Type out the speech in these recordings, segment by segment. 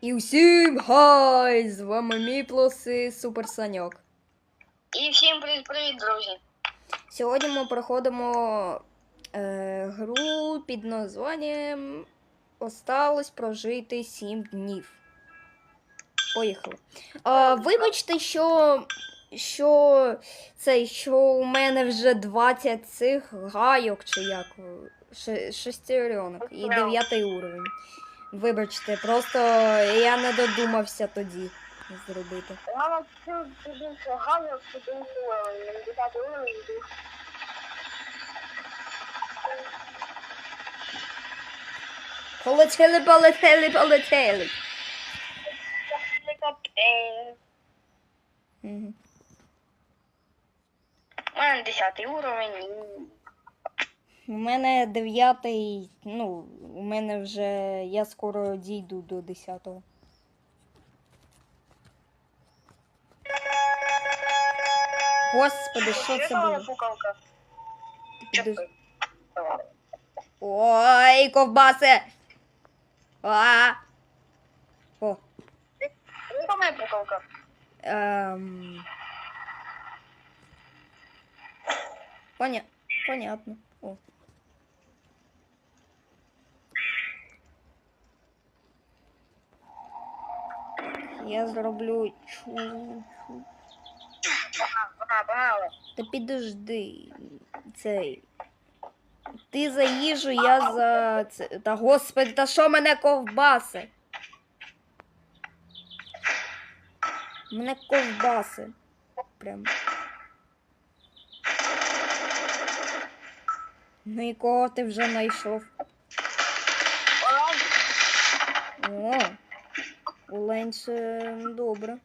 І всім гай! З вами Міплос і Супер Саньок. І всім привіт, привіт, друзі. Сьогодні ми проходимо е, гру під названням Осталось прожити 7 днів. Поїхали. А, вибачте, що, що, це, що у мене вже 20 цих гайок, чи як ше- шестеренок і 9 уровень. Вибачте, просто я не додумався тоді зробити. У мене дуже гарно подумала, не ти уровень, 10 уровень. Полетели, полетели, полетели. Гелікоптер. Мгм. У мене 10 уровень. і У мене дев'ятий, ну, у мене вже я скоро дійду до десятого. Господи, що це було? Ой, ковбаси! А! О, Яка моя пукалка? ем... Поня... Понятно. О. Я зроблю чу... Та підожди. Цей. Ти за їжу, я за. Це... Та господи, та що мене ковбаси? Мене ковбаси. Прям. Ну і кого ти вже знайшов? О, Оленч, е, добре.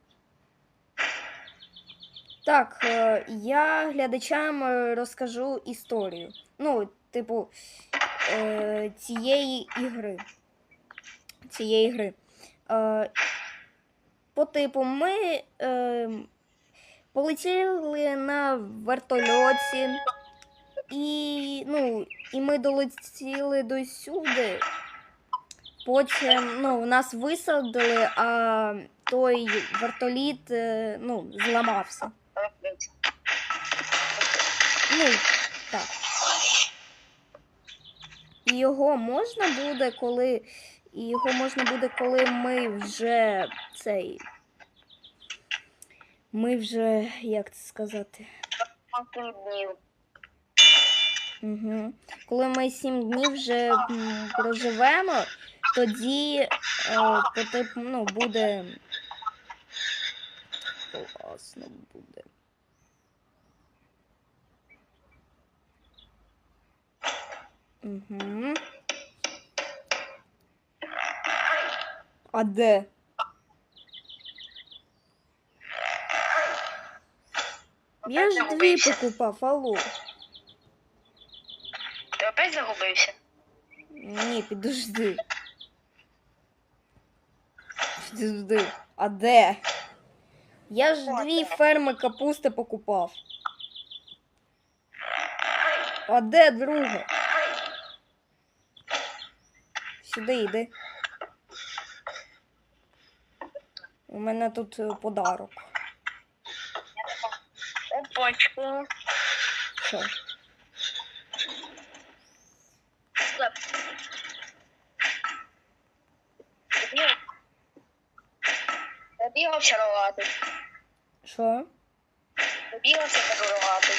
Так, е, я глядачам е, розкажу історію. Ну, типу, е, цієї ігри. Цієї гри. По типу, ми е, полетіли на вертольоті, і, ну, і ми долетіли до сюди. Потім ну, нас висадили, а той вертоліт е, ну, зламався. Ну, так. І його можна буде, коли. І його можна буде, коли ми вже цей. Ми вже, як це сказати? Угу. Коли ми сім днів вже проживемо, тоді е, ну, буде. Класно буде. Угу. А де? Я ж дві покупав, алло. Ти опять загубився? Ні, підожди. Підожди. А де? Я ж дві ферми капусти покупав. А де друга? Сюди йди. У мене тут е, подарок. Опачку. Що? Добігався. Що? Добігався рогатий.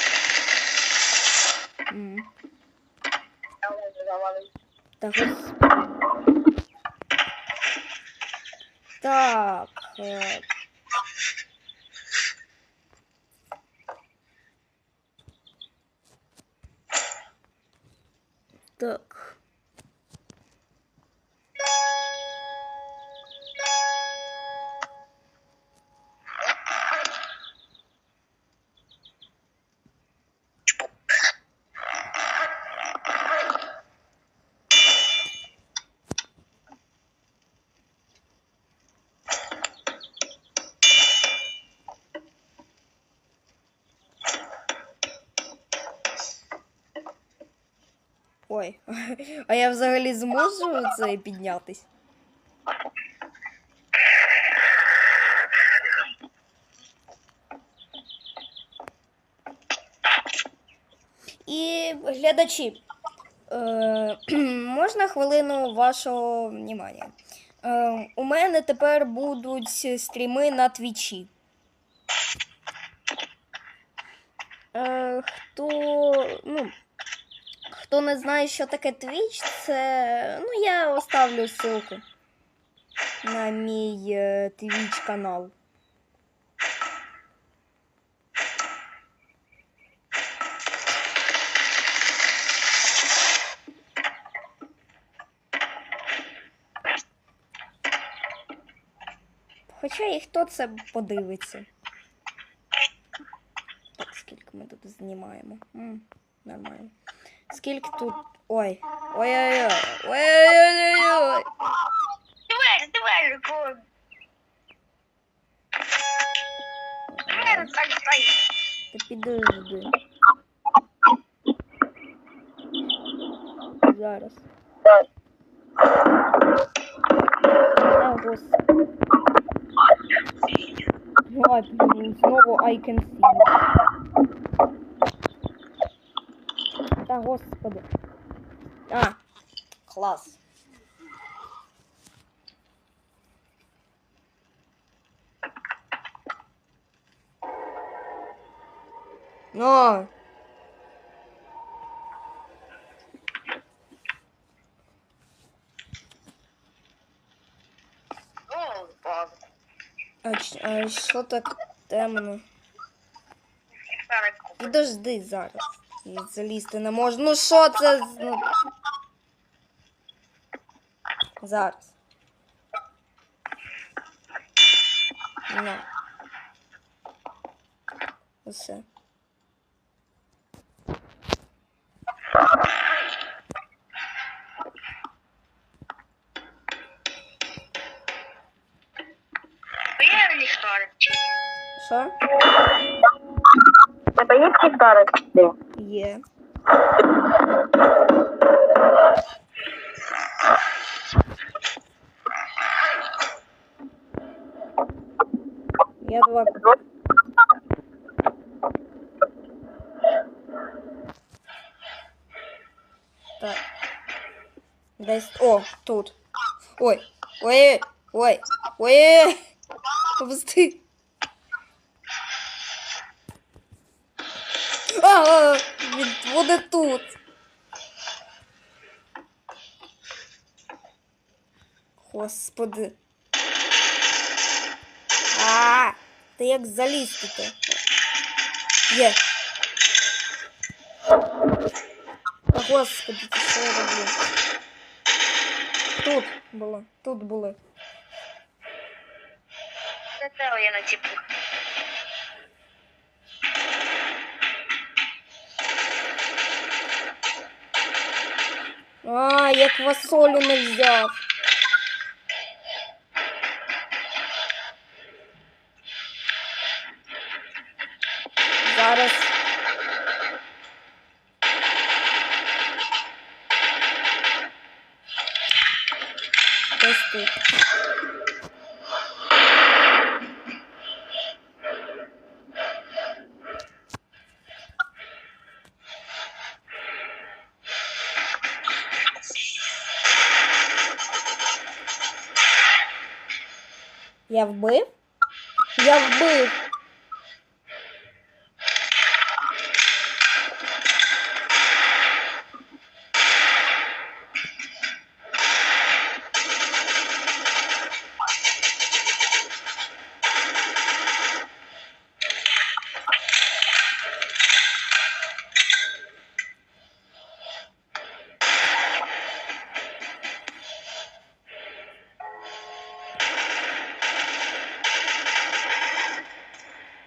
М. Я вже завалив. Так. Так. е, Так. Ой. А я взагалі зможу це піднятись? І глядачі, е, можна хвилину вашого внимання? Е, у мене тепер будуть стріми на твічі. Е, хто, ну, хто не знає, що таке твіч, це. Ну, я оставлю ссылку на мій твіч канал. Хоча і хто це подивиться. Так, скільки ми тут знімаємо? М, нормально. Скільки тут. Ой. Ой-ой-ой. Ой-ой-ой. Двері, двері, кон. Двері, стой, стой. Та підожди. Зараз. Та господи. Ой, блін, знову I can see. Та господи. А, клас. Ну, О, Бог. а, ч- а що так темно? Старий куб. Підожди зараз. Я залізти не можу. Ну що це? Ну... Зараз. На. Усе. Що? Тебе є ліхтарик? Є. Я два. Так. Десь. О, тут. Ой. Ой. Ой. Ой. Пусти. А, він буде тут. Господи. А, ти як залізти то? Є. Та господи, ти що я? Тут було, тут були. Це я на типу. А, я квасолю не взяв. Зараз. Я вбив? Я вбив.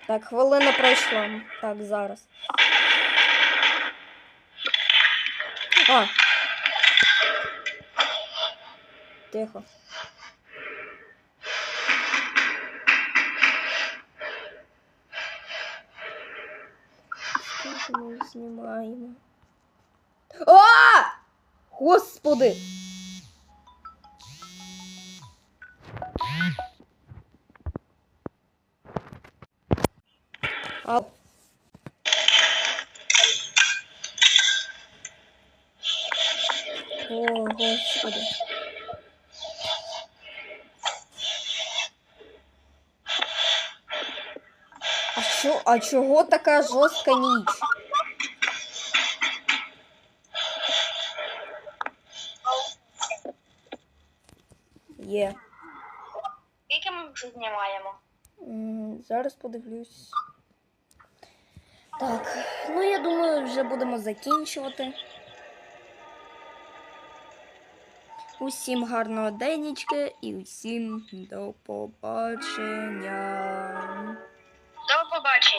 Так, хвилина пройшла. Так, зараз. А. Тихо. Скільки ми знімаємо? А! Господи! О, господи. А що, а чого така жорстка ніч? Є. Скільки ми вже знімаємо? М, Зараз подивлюсь. Так, ну я думаю, вже будемо закінчувати. Усім гарного денечка і усім до побачення. До побачення.